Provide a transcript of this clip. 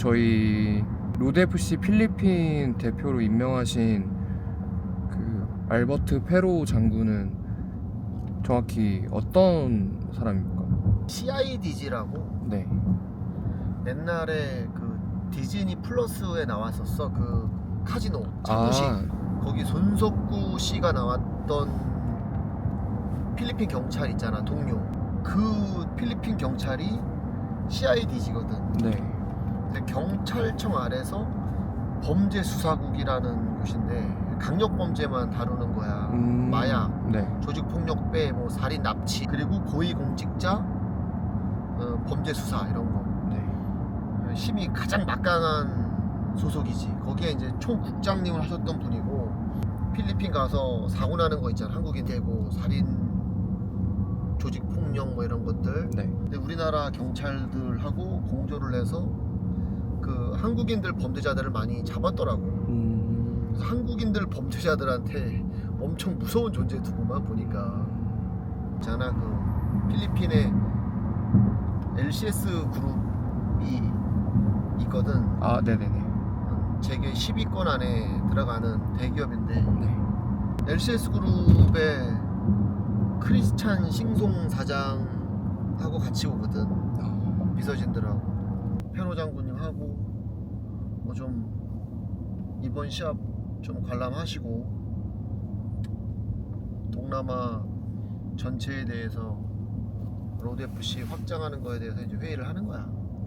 저희 로드FC 필리핀 대표로 임명하신 그 알버트 페로 장군은 정확히 어떤 사람입니까? CIDG라고 네. 옛날에 그 디즈니 플러스에 나왔었어 그 카지노 자도식 아, 거기 손석구 씨가 나왔던 필리핀 경찰 있잖아 동료 그 필리핀 경찰이 CIDG거든 네. 경찰청 아래서 범죄 수사국이라는 곳인데 강력 범죄만 다루는 거야 음, 마약 네. 조직 폭력배 뭐 살인 납치 그리고 고위공직자 어, 범죄 수사 이런 거 네. 힘이 가장 막강한 소속이지. 거기에 이제 총 국장님을 하셨던 분이고 필리핀 가서 사고 나는 거 있잖아. 한국인 되고 살인, 조직 폭력 뭐 이런 것들. 네. 근데 우리나라 경찰들하고 공조를 해서 그 한국인들 범죄자들을 많이 잡았더라고. 음, 그래서 한국인들 범죄자들한테 엄청 무서운 존재 두고만 보니까 있잖아 그 필리핀에 LCS 그룹이 있거든. 아, 네네네. 세계 10위권 안에 들어가는 대기업인데 네. LCS 그룹의 크리스찬 싱송 사장하고 같이 오거든 아, 비서진들하고 페로 장군님하고 뭐 좀 이번 시합 좀 관람하시고 동남아 전체에 대해서 로드 FC 확장하는 거에 대해서 이제 회의를 하는 거야.